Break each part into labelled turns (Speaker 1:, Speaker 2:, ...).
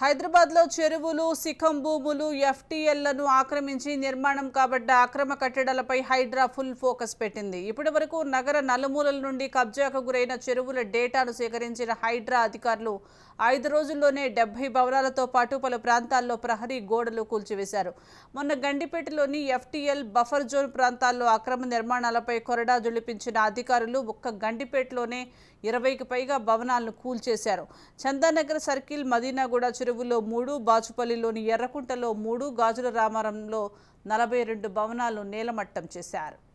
Speaker 1: హైదరాబాద్లో చెరువులు సిఖం భూములు ఎఫ్టీఎల్లను ఆక్రమించి నిర్మాణం కాబడ్డ అక్రమ కట్టడాలపై హైడ్రా ఫుల్ ఫోకస్ పెట్టింది. ఇప్పటి వరకు నగర నలుమూలల నుండి కబ్జాకు గురైన చెరువుల డేటాను సేకరించిన హైడ్రా అధికారులు ఐదు రోజుల్లోనే డెబ్బై భవనాలతో పాటు పలు ప్రాంతాల్లో ప్రహరీ గోడలు కూల్చివేశారు. మొన్న గండిపేటలోని ఎఫ్టీఎల్ బఫర్ జోన్ ప్రాంతాల్లో అక్రమ నిర్మాణాలపై కొరడా జుళిపించిన అధికారులు ఒక్క గండిపేటలోనే ఇరవైకి పైగా భవనాలను కూల్చేశారు. చందానగర్ సర్కిల్ మదీనాగూడ చెరువులో మూడు బాచుపల్లిలోని ఎర్రకుంటలో మూడు గాజుల రామారంలో నలభై రెండు భవనాలు నేలమట్టం చేశారు.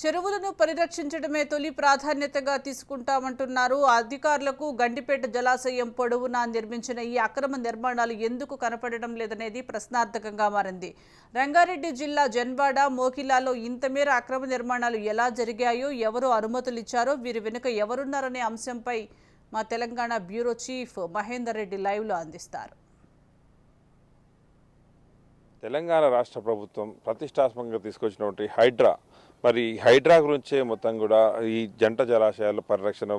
Speaker 1: చెరువులను పరిరక్షించడమే తొలి ప్రాధాన్యతగా తీసుకుంటామంటున్నారు. అధికారులకు గండిపేట జలాశయం పొడవునా నిర్మించిన ఈ అక్రమ నిర్మాణాలు ఎందుకు కనపడడం లేదనేది ప్రశ్నార్థకంగా మారింది. రంగారెడ్డి జిల్లా జన్వాడ మోకిలాలో ఇంతమేర అక్రమ నిర్మాణాలు ఎలా జరిగాయో ఎవరు అనుమతులు ఇచ్చారో వీరి వెనుక ఎవరున్నారనే అంశంపై మా తెలంగాణ బ్యూరో చీఫ్ మహేందర్ రెడ్డి లైవ్లో అందిస్తారు.
Speaker 2: తెలంగాణ రాష్ట్ర ప్రభుత్వం ప్రతిష్టాత్మకంగా తీసుకొచ్చినటువంటి హైడ్రా మరి హైడ్రా గురించే మొత్తం కూడా ఈ జంట జలాశయాల పరిరక్షణ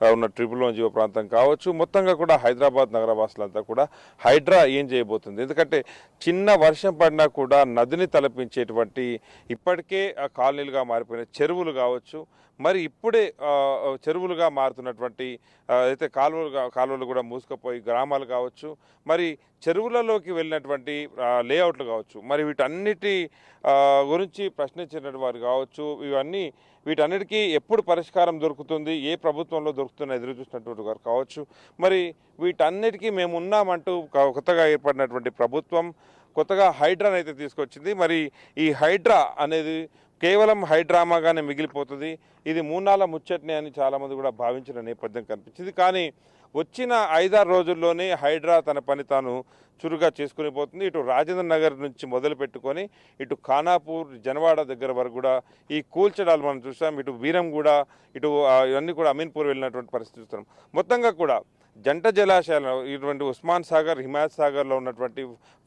Speaker 2: ఉన్న ట్రిపుల్ జీవ ప్రాంతం కావచ్చు మొత్తంగా కూడా హైదరాబాద్ నగరవాసులంతా కూడా హైడ్రా ఏం చేయబోతుంది? ఎందుకంటే చిన్న వర్షం పడినా కూడా నదిని తలపించేటువంటి ఇప్పటికే కాలనీలుగా మారిపోయిన చెరువులు కావచ్చు మరి ఇప్పుడే చెరువులుగా మారుతున్నటువంటి అయితే కాలువలుగా కాలువలు కూడా మూసుకుపోయి గ్రామాలు కావచ్చు మరి చెరువులలోకి వెళ్ళినటువంటి లేఅవుట్లు కావచ్చు మరి వీటన్నిటి గురించి ప్రశ్నించినటువంటి వారు కావచ్చు ఇవన్నీ వీటన్నిటికీ ఎప్పుడు పరిష్కారం దొరుకుతుంది ఏ ప్రభుత్వంలో దొరుకుతున్న ఎదురు చూసినటువంటి వారు కావచ్చు మరి వీటన్నిటికీ మేము ఉన్నామంటూ కొత్తగా ఏర్పడినటువంటి ప్రభుత్వం కొత్తగా హైడ్రాని అయితే తీసుకొచ్చింది మరి ఈ హైడ్రా అనేది కేవలం హైడ్రామాగానే మిగిలిపోతుంది. ఇది మూనాల ముచ్చట్నే అని చాలామంది కూడా భావించిన నేపథ్యం కనిపించింది. కానీ వచ్చిన ఐదారు రోజుల్లోనే హైడ్రా తన పని తాను చురుగా చేసుకుని పోతుంది. ఇటు రాజేంద్ర నగర్ నుంచి మొదలు పెట్టుకొని ఇటు ఖానాపూర్ జనవాడ దగ్గర వరకు కూడా ఈ కూల్చడాలు మనం చూసాం ఇటు వీరంగూడ ఇటు ఇవన్నీ కూడా అమీన్పూర్ వెళ్ళినటువంటి పరిస్థితి చూస్తున్నాం. మొత్తంగా కూడా జంట జలాశయాలు ఇటువంటి ఉస్మాన్ సాగర్ హిమాయత్ సాగర్లో ఉన్నటువంటి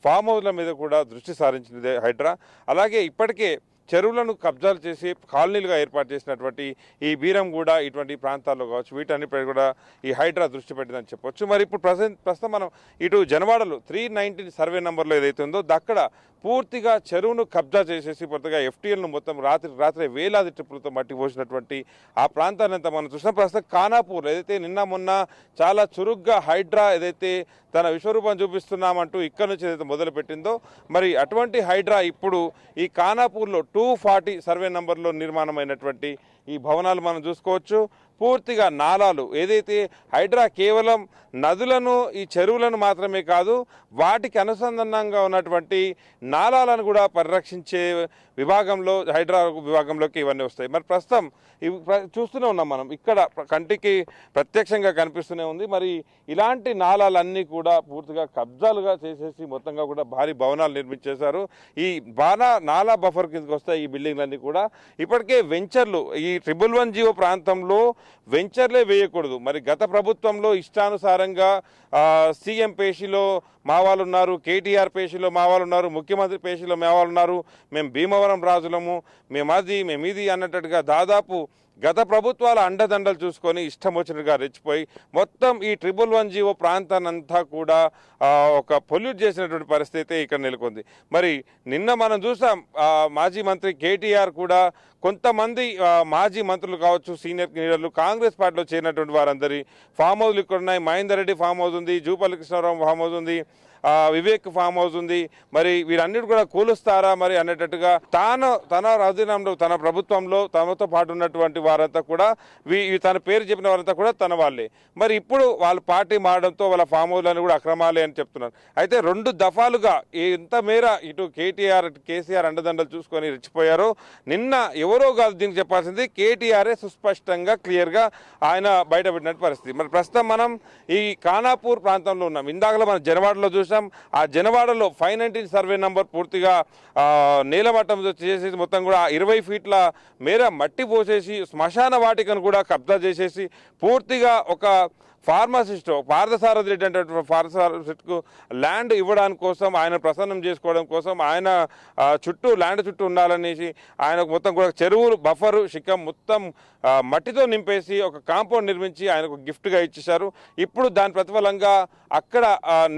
Speaker 2: ఫామ్ హౌస్ల మీద కూడా దృష్టి సారించింది హైడ్రా. అలాగే ఇప్పటికే చెరువులను కబ్జాలు చేసి కాలనీలుగా ఏర్పాటు చేసినటువంటి ఈ బీరంగూడ ఇటువంటి ప్రాంతాల్లో కావచ్చు వీటన్నిటిపై కూడా ఈ హైడ్రా దృష్టి పెట్టిందని చెప్పొచ్చు. మరి ఇప్పుడు ప్రజెంట్ ప్రస్తుతం మనం ఇటు జనవాడలో త్రీ నైన్టీన్ సర్వే నెంబర్లో ఏదైతే ఉందో అక్కడ పూర్తిగా చెరువును కబ్జా చేసేసి పూర్తిగా ఎఫ్టీఎల్ను మొత్తం రాత్రి రాత్రి వేలాది ట్రిప్పులతో మట్టి పోసినటువంటి ఆ ప్రాంతాన్ని అంతా మనం చూసినాం. ప్రస్తుతం ఖానాపూర్ ఏదైతే నిన్న మొన్న చాలా చురుగ్గా హైడ్రా ఏదైతే తన విశ్వరూపం చూపిస్తున్నామంటూ ఇక్కడ నుంచి ఏదైతే మొదలుపెట్టిందో మరి అటువంటి హైడ్రా ఇప్పుడు ఈ ఖానాపూర్లో టూ ఫార్టీ సర్వే నంబర్లో నిర్మాణమైనటువంటి ఈ భవనాలు మనం చూసుకోవచ్చు. పూర్తిగా నాలాలు ఏదైతే హైడ్రా కేవలం నదులను ఈ చెరువులను మాత్రమే కాదు వాటికి అనుసంధానంగా ఉన్నటువంటి నాలాలను కూడా పరిరక్షించే విభాగంలో హైడ్రా విభాగంలోకి ఇవన్నీ వస్తాయి. మరి ప్రస్తుతం ఇవి చూస్తూనే ఉన్నాం మనం. ఇక్కడ కంటికి ప్రత్యక్షంగా కనిపిస్తూనే ఉంది. మరి ఇలాంటి నాలాలన్నీ కూడా పూర్తిగా కబ్జాలుగా చేసేసి మొత్తంగా కూడా భారీ భవనాలు నిర్మించేశారు ఈ బానా నాలా బఫర్ కిందకి వస్తాయి ఈ బిల్డింగ్లన్నీ కూడా. ఇప్పటికే వెంచర్లు ఈ ట్రిపుల్ వన్ జీవో ప్రాంతంలో వెంచర్లే వేయకూడదు. మరి గత ప్రభుత్వంలో ఇష్టానుసారంగా సీఎం పేషిలో మా వాళ్ళు ఉన్నారు కేటీఆర్ పేషిలో మా వాళ్ళు ఉన్నారు ముఖ్యమంత్రి పేషిలో మా వాళ్ళు ఉన్నారు మేము భీమవరం రాజులము మేము అది మేము ఇది అన్నట్టుగా దాదాపు గత ప్రభుత్వాల అండదండలు చూసుకొని ఇష్టం వచ్చినట్టుగా రెచ్చిపోయి మొత్తం ఈ ట్రిపుల్ వన్ జీవో ప్రాంతాన్నంతా కూడా ఒక పొల్యూట్ చేసినటువంటి పరిస్థితి ఇక్కడ నెలకొంది. మరి నిన్న మనం చూసాం మాజీ మంత్రి కేటీఆర్ కూడా కొంతమంది మాజీ మంత్రులు కావచ్చు సీనియర్ లీడర్లు కాంగ్రెస్ పార్టీలో చేరినటువంటి వారందరి ఫామ్ హౌస్లు ఇక్కడ ఉన్నాయి మహేందర్ రెడ్డి ఫామ్ హౌస్ ఉంది జూపల్లి కృష్ణారావు ఫామ్ హౌస్ ఉంది వివేక్ ఫామ్ హౌస్ ఉంది. మరి వీరన్నిటి కూడా కూలుస్తారా మరి అనేటట్టుగా తాను తన అధీనంలో తన ప్రభుత్వంలో తనతో పాటు ఉన్నటువంటి వారంతా కూడా వీ తన పేరు చెప్పిన వారంతా కూడా తన వాళ్ళే. మరి ఇప్పుడు వాళ్ళ పార్టీ మారడంతో వాళ్ళ ఫామ్ హౌస్లను కూడా అక్రమాలే అని చెప్తున్నారు. అయితే రెండు దఫాలుగా ఎంత మేర ఇటు కేటీఆర్ కేసీఆర్ అండదండలు చూసుకొని రెచ్చిపోయారో నిన్న ఎవరో కాదు దీనికి చెప్పాల్సింది కేటీఆర్ఏ సుస్పష్టంగా క్లియర్గా ఆయన బయటపెట్టినట్టు పరిస్థితి. మరి ప్రస్తుతం మనం ఈ ఖానాపూర్ ప్రాంతంలో ఉన్నాం. ఇందాకలో మనం జనవాడలో చూసి ఆ జనవాడలో ఫైవ్ నైన్టీన్ సర్వే నంబర్ పూర్తిగా ఆ, నీలమట్టం చేసేసి మొత్తం కూడా ఇరవై ఫీట్ల మేర మట్టి పోసేసి శ్మశాన వాటికను కూడా కబ్జా చేసేసి పూర్తిగా ఒక ఫార్మసిస్ట్ పార్థసారథి రెడ్డి అంటే పార్థసారథికు ల్యాండ్ ఇవ్వడానికి కోసం ఆయన ప్రసన్నం చేసుకోవడం కోసం ఆయన చుట్టూ ల్యాండ్ చుట్టూ ఉండాలనేసి ఆయన మొత్తం కూడా చెరువులు బఫరు శిఖం మొత్తం మట్టితో నింపేసి ఒక కాంపౌండ్ నిర్మించి ఆయనకు గిఫ్ట్గా ఇచ్చేశారు. ఇప్పుడు దాని ప్రతిఫలంగా అక్కడ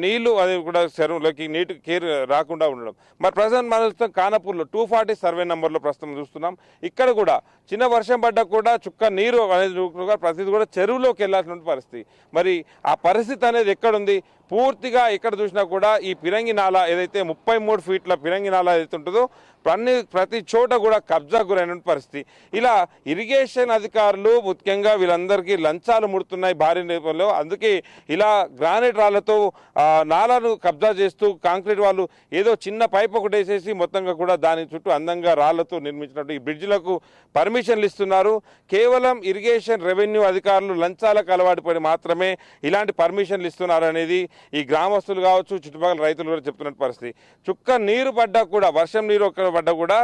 Speaker 2: నీళ్ళు అది కూడా చెరువులోకి నీటి కేర్ రాకుండా ఉండడం. మరి ప్రజెంట్ మన చూస్తాం కానపూర్లో టూ ఫార్టీ సర్వే నెంబర్లో ప్రస్తుతం చూస్తున్నాం. ఇక్కడ కూడా చిన్న వర్షం పడ్డా కూడా చుక్క నీరు అనేది కూడా ప్రతిదీ కూడా చెరువులోకి వెళ్ళాల్సిన పరిస్థితి. మరి ఆ పరిస్థితి అనేది ఎక్కడుంది? పూర్తిగా ఎక్కడ చూసినా కూడా ఈ పిరంగి నాల ఏదైతే ముప్పై మూడు ఫీట్ల పిరంగి నాల ఏదైతే ఉంటుందో అన్ని ప్రతి చోట కూడా కబ్జా గురైన పరిస్థితి. ఇలా ఇరిగేషన్ అధికారులు ముఖ్యంగా వీళ్ళందరికీ లంచాలు ముడుతున్నాయి భారీ నేపథ్యంలో. అందుకే ఇలా గ్రానైట్ రాళ్ళతో నాలను కబ్జా చేస్తూ కాంక్రీట్ వాళ్ళు ఏదో చిన్న పైప్ ఒకటి వేసేసి మొత్తంగా కూడా దాని చుట్టూ అందంగా రాళ్ళతో నిర్మించినట్టు ఈ బ్రిడ్జ్లకు పర్మిషన్లు ఇస్తున్నారు. కేవలం ఇరిగేషన్ రెవెన్యూ అధికారులు లంచాలకు అలవాటు పడి మాత్రమే ఇలాంటి పర్మిషన్లు ఇస్తున్నారు అనేది ఈ గ్రామస్తులు కావచ్చు చుట్టుపక్కల రైతులు కూడా చెప్తున్న పరిస్థితి. చుక్క నీరు పడ్డా కూడా వర్షం నీరు ఒక్క పడ్డా కూడా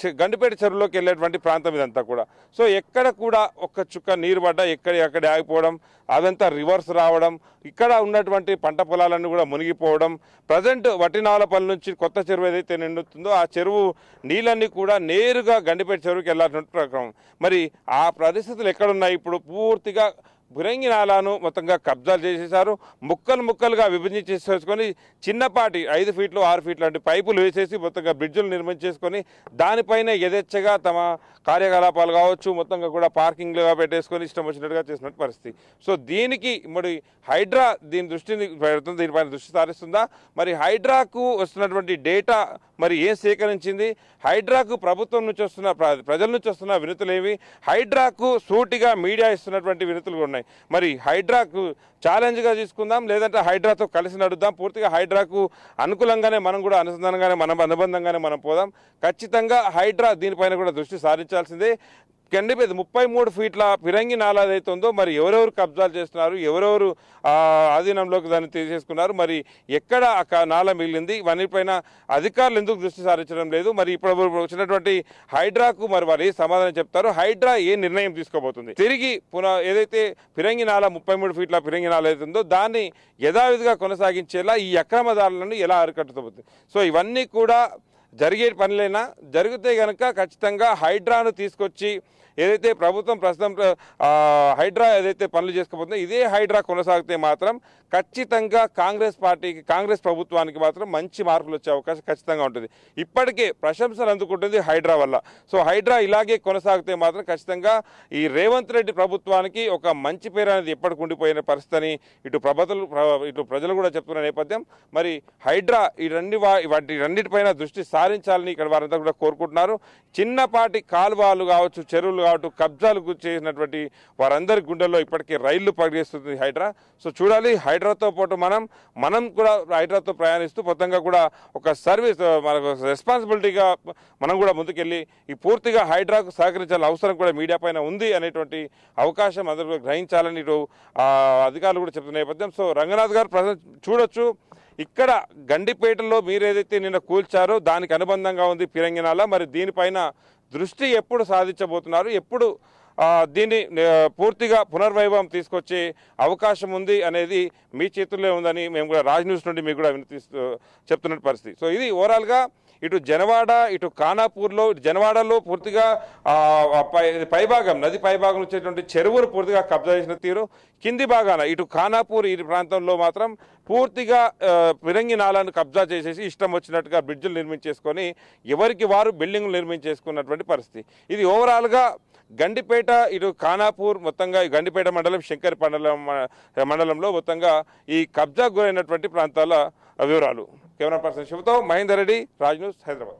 Speaker 2: చె- గండిపేట చెరువులోకి వెళ్ళేటువంటి ప్రాంతం ఇదంతా కూడా. సో ఎక్కడ కూడా ఒక్క చుక్క నీరు పడ్డా ఎక్కడ ఎక్కడ ఆగిపోవడం అదంతా రివర్స్ రావడం ఇక్కడ ఉన్నటువంటి పంట పొలాలన్నీ కూడా మునిగిపోవడం ప్రజెంట్ వటినాలపల్లి నుంచి కొత్త చెరువు ఏదైతే నిండుతుందో ఆ చెరువు నీళ్ళన్నీ కూడా నేరుగా గండిపేట చెరువుకి వెళ్ళాల్సిన ప్రక్రమం. మరి ఆ పరిస్థితులు ఎక్కడున్నాయి? ఇప్పుడు పూర్తిగా బురంగి నాలాను మొత్తంగా కబ్జాలు చేసేశారు. ముక్కలు ముక్కలుగా విభజించేసుకొని చిన్నపాటి ఐదు ఫీట్లు ఆరు ఫీట్లు లాంటి పైపులు వేసేసి మొత్తంగా బ్రిడ్జులు నిర్మించేసుకొని దానిపైన యథేచ్ఛగా తమ కార్యకలాపాలు కావచ్చు మొత్తంగా కూడా పార్కింగ్లుగా పెట్టేసుకొని ఇష్టం వచ్చినట్టుగా చేసినట్టు పరిస్థితి. సో దీనికి మరి హైడ్రా దీని దృష్టిని పెడుతుంది దీనిపైన దృష్టి సారిస్తుందా? మరి హైడ్రాకు వస్తున్నటువంటి డేటా మరి ఏం సేకరించింది హైడ్రాకు ప్రభుత్వం నుంచి వస్తున్న ప్ర- ప్రజల నుంచి వస్తున్న వినతులు ఏవి? హైడ్రాకు సూటిగా మీడియా ఇస్తున్నటువంటి వినతులు ఉన్నాయి. మరి హైడ్రాకు ఛాలెంజ్గా తీసుకుందాం లేదంటే హైడ్రాతో కలిసి నడుద్దాం పూర్తిగా హైడ్రాకు అనుకూలంగానే మనం కూడా అనుసంధానంగానే మనం అనుబంధంగానే మనం పోదాం. ఖచ్చితంగా హైడ్రా దీనిపైన కూడా దృష్టి సారించాల్సిందే. కండిపేది ముప్పై మూడు ఫీట్ల ఫిరంగి నాలా ఏదైతే ఉందో మరి ఎవరెవరు కబ్జాలు చేస్తున్నారు ఎవరెవరు ఆధీనంలోకి దాన్ని తీసేసుకున్నారు మరి ఎక్కడ ఆ క- నాల మిగిలింది ఇవన్నిపైన అధికారులు ఎందుకు దృష్టి సారించడం లేదు మరి ఇప్పుడు వచ్చినటువంటి హైడ్రాకు మరి వారు ఏ సమాధానం చెప్తారు హైడ్రా ఏ నిర్ణయం తీసుకోబోతుంది? తిరిగి పునః ఏదైతే ఫిరంగి నాల ముప్పై మూడు ఫీట్ల ఫిరంగి నాల ఏదైతుందో దాన్ని యథావిధిగా కొనసాగించేలా ఈ అక్రమదారులను ఎలా అరికట్టుతుంది సో ఇవన్నీ కూడా జరిగే పనులైనా జరిగితే కనుక ఖచ్చితంగా హైడ్రాను తీసుకొచ్చి ఏదైతే ప్రభుత్వం ప్రస్తుతం హైడ్రా ఏదైతే పనులు చేసుకోబోతుందో ఇదే హైడ్రా కొనసాగితే మాత్రం ఖచ్చితంగా కాంగ్రెస్ పార్టీకి కాంగ్రెస్ ప్రభుత్వానికి మాత్రం మంచి మార్పులు వచ్చే అవకాశం ఖచ్చితంగా ఉంటుంది. ఇప్పటికే ప్రశంసలు అందుకుంటుంది హైడ్రా వల్ల. సో హైడ్రా ఇలాగే కొనసాగితే మాత్రం ఖచ్చితంగా ఈ రేవంత్ రెడ్డి ప్రభుత్వానికి ఒక మంచి పేరు అనేది ఎప్పటికి ఉండిపోయిన పరిస్థితి ఇటు ప్రభుత్వం ఇటు ప్రజలు కూడా చెప్తున్న నేపథ్యం. మరి హైడ్రా ఈ రెండు వా- వాటి రెండింటిపైన దృష్టి సాధించాలని ఇక్కడ వారంతా కూడా కోరుకుంటున్నారు. చిన్నపాటి కాలువలు కావచ్చు చెరువులు కావచ్చు కబ్జాలు గు- చేసినటువంటి వారందరి గుండెల్లో ఇప్పటికీ రైళ్ళు పడిగేస్తుంది హైడ్రా. సో చూడాలి హైడ్రాతో పాటు మనం మనం కూడా హైడ్రాతో ప్రయాణిస్తూ మొత్తంగా కూడా ఒక సర్వీస్ మనకు రెస్పాన్సిబిలిటీగా మనం కూడా ముందుకెళ్ళి ఈ పూర్తిగా హైడ్రాకు సహకరించాల్సిన అవసరం కూడా మీడియా పైన ఉంది అనేటువంటి అవకాశం అందరూ గ్రహించాలని ఇటు అధికారులు కూడా చెప్తున్న నేపథ్యం. సో రంగనాథ్ గారు ప్రజలు చూడొచ్చు. ఇక్కడ గండిపేటలో మీరేదైతే నిన్న కూల్చారో దానికి అనుబంధంగా ఉంది ఫిరంగినాల మరి దీనిపైన దృష్టి ఎప్పుడు సాధించబోతున్నారు? ఎప్పుడు దీన్ని పూర్తిగా పునర్వైభవం తీసుకొచ్చే అవకాశం ఉంది అనేది మీ చేతుల్లో ఉందని మేము కూడా రాజ్ న్యూస్ నుండి మీకు కూడా వినిపిస్తూ చెప్తున్న పరిస్థితి. సో ఇది ఓవరాల్గా ఇటు జనవాడ ఇటు ఖానాపూర్లో జనవాడలో పూర్తిగా పై పైభాగం నది పైభాగం వచ్చేటువంటి చెరువులు పూర్తిగా కబ్జా చేసిన తీరు. కింది భాగాన ఇటు ఖానాపూర్ ఈ ప్రాంతంలో మాత్రం పూర్తిగా పిరంగి నాలను కబ్జా చేసేసి ఇష్టం వచ్చినట్టుగా బ్రిడ్జులు నిర్మించేసుకొని ఎవరికి వారు బిల్డింగ్లు నిర్మించేసుకున్నటువంటి పరిస్థితి. ఇది ఓవరాల్గా గండిపేట ఇటు ఖానాపూర్ మొత్తంగా ఈ గండిపేట మండలం శంకర్ మండలం మండలంలో మొత్తంగా ఈ కబ్జా గురైనటువంటి ప్రాంతాల వివరాలు. కెమెరా పర్సన్ శివతో మహేందర్ రెడ్డి రాజ్ న్యూస్ హైదరాబాద్.